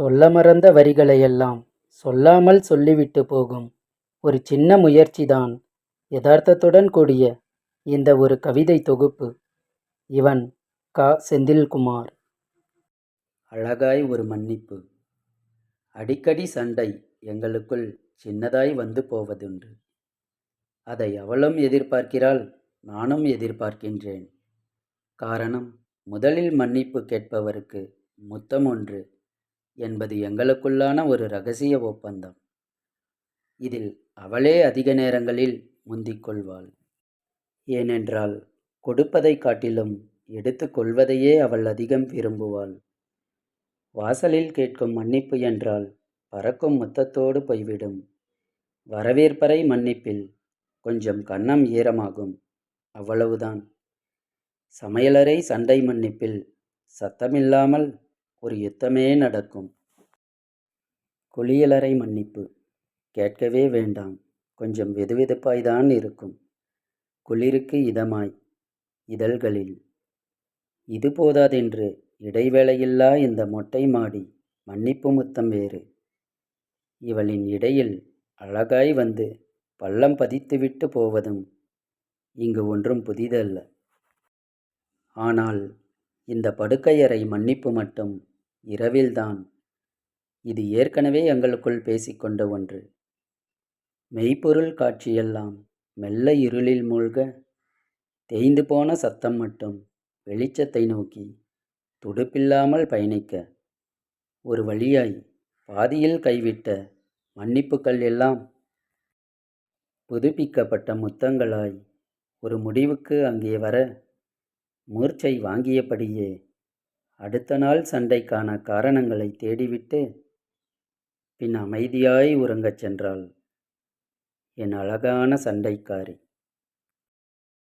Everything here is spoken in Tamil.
சொல்ல மறந்த வரிகளையெல்லாம் சொல்லாமல் சொல்லிவிட்டு போகும் ஒரு சின்ன முயற்சிதான் யதார்த்தத்துடன் கூடிய இந்த ஒரு கவிதை தொகுப்பு. இவன் கா. செந்தில்குமார். அழகாய் ஒரு மன்னிப்பு. அடிக்கடி சண்டை எங்களுக்குள் சின்னதாய் வந்து போவதுண்டு. அதை அவளும் எதிர்பார்க்கிறாள் நானும் எதிர்பார்க்கின்றேன். காரணம் முதலில் மன்னிப்பு கேட்பவருக்கு முத்தம் ஒன்று என்பது எங்களுக்குள்ளான ஒரு ரகசிய ஒப்பந்தம். இதில் அவளே அதிக நேரங்களில் முந்திக் கொள்வாள் ஏனென்றால் கொடுப்பதைக் காட்டிலும் எடுத்து கொள்வதையே அவள் அதிகம் விரும்புவாள். வாசலில் கேட்கும் மன்னிப்பு என்றால் பறக்கும் முத்தத்தோடு போய்விடும். வரவேற்பறை மன்னிப்பில் கொஞ்சம் கன்னம் ஈரமாகும். அவ்வளவுதான். சமையலறை சண்டை மன்னிப்பில் சத்தமில்லாமல் ஒரு யுத்தமே நடக்கும். குளியலறை மன்னிப்பு. கேட்கவே வேண்டாம். கொஞ்சம் வெதுவெதுப்பாய்தான் இருக்கும். குளிருக்கு இதமாய். இதழ்களில். இது போதாதென்று இடைவேளையில்லா இந்த மொட்டை மாடி. மன்னிப்பு முத்தம் வேறு. இவளின் இடையில் அழகாய் வந்து பள்ளம் பதித்துவிட்டு போவதும் இங்கு ஒன்றும் புதிதல்ல. ஆனால் இந்த படுக்கையறை மன்னிப்பு மட்டும் இரவில்தான். இது ஏற்கனவே எங்களுக்குள் பேசிக்கொண்ட ஒன்று. மெய்ப்பொருள் காட்சியெல்லாம் மெல்ல இருளில் மூழ்க தேய்ந்து போன சத்தம் மட்டும் வெளிச்சத்தை நோக்கி துடுப்பில்லாமல் பயணிக்க. ஒரு வழியாய் பாதியில் கைவிட்ட மன்னிப்புக்கள் எல்லாம் புதுப்பிக்கப்பட்ட முத்தங்களாய் ஒரு முடிவுக்கு அங்கே வர மூர்ச்சை வாங்கியபடியே அடுத்த நாள் சண்டைக்கான காரணங்களை தேடிவிட்டு பின் அமைதியாய் உறங்கச் சென்றாள். என் அழகான சண்டைக்காரி